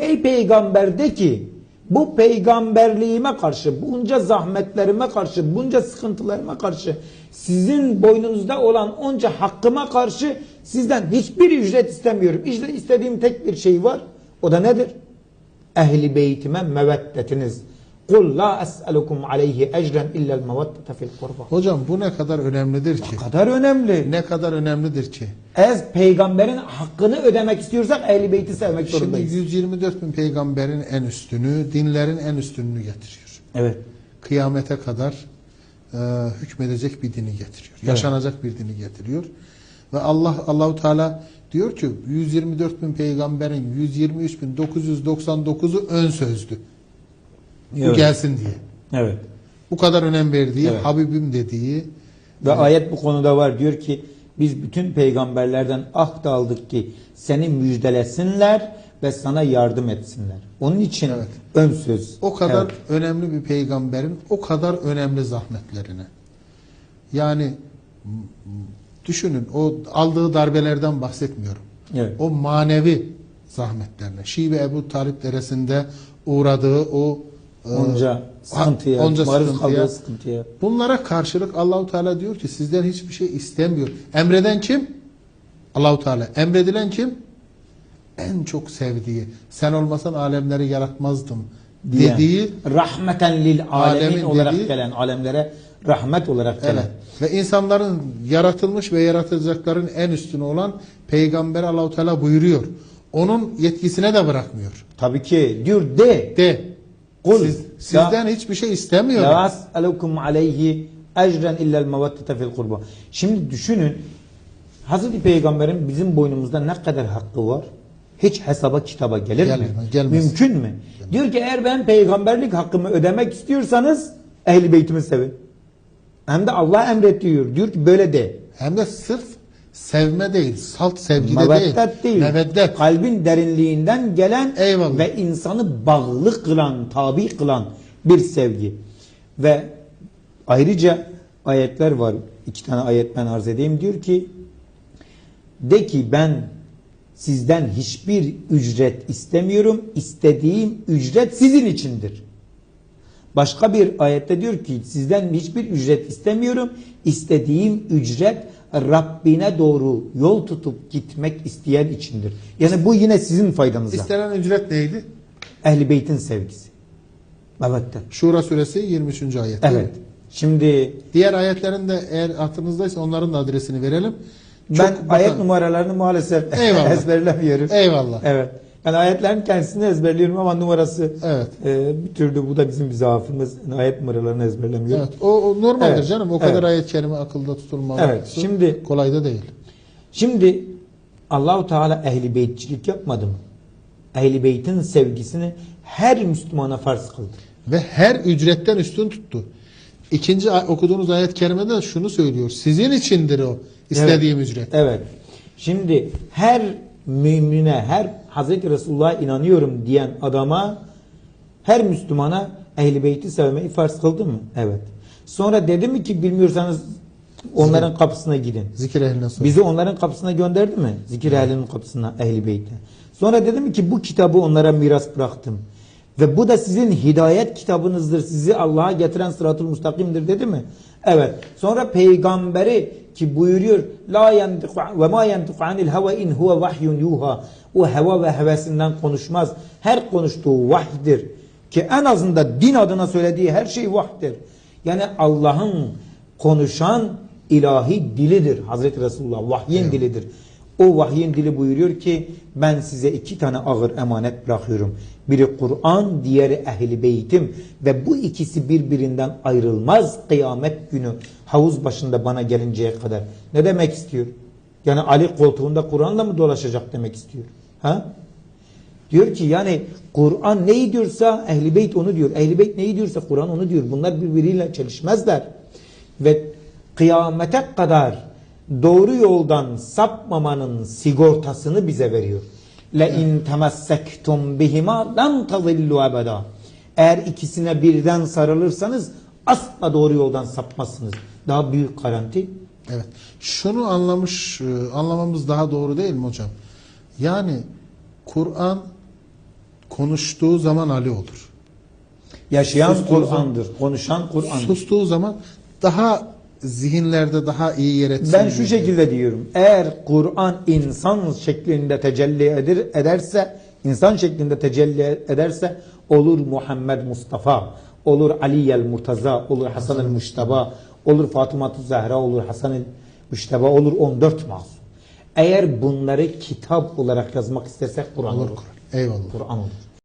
Ey peygamber de ki bu peygamberliğime karşı, bunca zahmetlerime karşı, bunca sıkıntılarıma karşı, sizin boynunuzda olan onca hakkıma karşı sizden hiçbir ücret istemiyorum. İşte istediğim tek bir şey var. O da nedir? Ehli beytime meveddetiniz. Kul la es'elukum aleyhi ecren illel meveddete fil kurba. Hocam bu ne kadar önemlidir ki? Ne kadar önemli. Ne kadar önemlidir ki? Ez peygamberin hakkını ödemek istiyorsak ehli beyti sevmek Şimdi zorundayız. 124 bin peygamberin en üstünü, dinlerin en üstününü getiriyor. Evet. Kıyamete kadar e, hükmedecek bir dini getiriyor. Yaşanacak bir dini getiriyor. Ve Allah Allahu Teala diyor ki 124 bin peygamberin 123 bin 999'u ön sözlü. Bu Evet. gelsin diye. Evet. Bu kadar önem verdiği, Evet. Habibim dediği Ve ayet bu konuda var. Diyor ki biz bütün peygamberlerden ahd aldık ki seni müjdelesinler ve sana yardım etsinler. Onun için Evet. ön söz. O kadar Evet. önemli bir peygamberin o kadar önemli zahmetlerine. Yani düşünün o aldığı darbelerden bahsetmiyorum. Evet. O manevi zahmetlerine. Şii ve Ebu Talip deresinde uğradığı o Onca sıkıntıya, onca maruz sıkıntıya. kaldığı sıkıntıya. Bunlara karşılık Allahu Teala diyor ki sizden hiçbir şey istemiyor. Emreden kim? Allahu Teala. Emredilen kim? En çok sevdiği. Sen olmasan alemleri yaratmazdım diyen, dediği rahmeten lil alemin, olarak dediği- gelen alemlere rahmet olarak gelen. Evet. Ve insanların yaratılmış ve yaratılacakların en üstünü olan Peygamber Allahu Teala buyuruyor. Onun yetkisine de bırakmıyor. Tabii ki diyor de De. Kul. Siz, sizden hiçbir şey istemiyor. La as'alukum aleyhi ecren illel meveddete fil kurba. Şimdi düşünün Hazreti Peygamber'in bizim boynumuzda ne kadar hakkı var? Hiç hesaba kitaba gelir mi? Gelmez, gelmez. Mümkün mü? Diyor ki eğer ben peygamberlik hakkımı ödemek istiyorsanız ehli beytimi sevin. Hem de Allah emrediyor. Diyor ki böyle de. Hem de sırf sevme değil, salt sevgide Meveddet değil. Meveddet. Kalbin derinliğinden gelen Eyvallah. ve insanı bağlı kılan, tabi kılan bir sevgi. Ve ayrıca ayetler var. İki tane ayet ben arz edeyim. Diyor ki de ki ben sizden hiçbir ücret istemiyorum. İstediğim ücret sizin içindir. Başka bir ayette diyor ki sizden hiçbir ücret istemiyorum. İstediğim ücret Rabbine doğru yol tutup gitmek isteyen içindir. Yani bu yine sizin faydanıza. İstenen ücret neydi? Ehli beytin sevgisi. Evet. de. Şura suresi 23. ayet. Evet. Şimdi Diğer ayetlerin de eğer aklınızdaysa onların da adresini verelim. ben Çok ayet numaralarını maalesef Eyvallah. ezberlemiyorum. Eyvallah. Evet. Yani ayetlerin kendisini ezberliyorum ama numarası Evet. e, bir türlü bu da bizim bir zaafımız. Ayet numaralarını ezberlemiyorum. Evet. O, o normaldir Evet. canım. O kadar Evet. ayet-i kerime akılda tutulmalı. Evet, şimdi- kolay da değil. Şimdi Allahu Teala ehli beytçilik yapmadı mı? Ehli beytin sevgisini her Müslümana farz kıldı. Ve her ücretten üstün tuttu. İkinci okuduğunuz ayet-i kerimede de şunu söylüyor. Sizin içindir o istediğim ücret. Evet. Şimdi her mümine, her Hazreti Resulullah'a inanıyorum diyen adama, her Müslümana ehli beyti sevmeyi farz kıldı mı? Evet. Sonra dedi mi ki bilmiyorsanız onların kapısına gidin. Zikir ehline sor. Bizi onların kapısına gönderdi mi? Zikir ehlinin kapısına, ehli beyte. Sonra dedi mi ki bu kitabı onlara miras bıraktım. Ve bu da sizin hidayet kitabınızdır. Sizi Allah'a getiren sıratul mustakimdir dedi mi? Evet. Sonra peygamberi ki buyuruyor la yantiku ve ma yantiku anil heva in huve vahyun yuha. O heva ve hevesinden konuşmaz. Her konuştuğu vahdir. Ki en azından din adına söylediği her şey vahdir. Yani Allah'ın konuşan ilahi dilidir. Hazreti Resulullah vahyin dilidir. O vahyin dili buyuruyor ki ben size iki tane ağır emanet bırakıyorum. Biri Kur'an, diğeri ehli beytim ve bu ikisi birbirinden ayrılmaz kıyamet günü havuz başında bana gelinceye kadar. Ne demek istiyor? Yani Ali koltuğunda Kur'an'la mı dolaşacak demek istiyor? Ha? Diyor ki yani Kur'an neyi diyorsa ehli beyt onu diyor. Ehli beyt neyi diyorsa Kur'an onu diyor. Bunlar birbiriyle çelişmezler. Ve kıyamete kadar doğru yoldan sapmamanın sigortasını bize veriyor. Le in temessektum bihima lam tazillu ebeda. Eğer ikisine birden sarılırsanız asla doğru yoldan sapmazsınız. Daha büyük garanti. Evet. Şunu anlamış, e, anlamamız daha doğru değil mi hocam? Yani Kur'an konuştuğu zaman Ali olur. Yaşayan Kur'an'dır. Konuşan Kur'an'dır. Sustuğu zaman daha zihinlerde daha iyi yer etsin. Ben şu şekilde diyorum. Eğer Kur'an insan şeklinde tecelli eder, ederse, insan şeklinde tecelli ederse olur Muhammed Mustafa, olur Ali el Murtaza, olur Hasan el Muştaba, olur Fatıma Zehra, olur Hasan el Muştaba, olur 14 masum. Eğer bunları kitap olarak yazmak istersek Kur'an Olur olur. Eyvallah. Kur'an olur.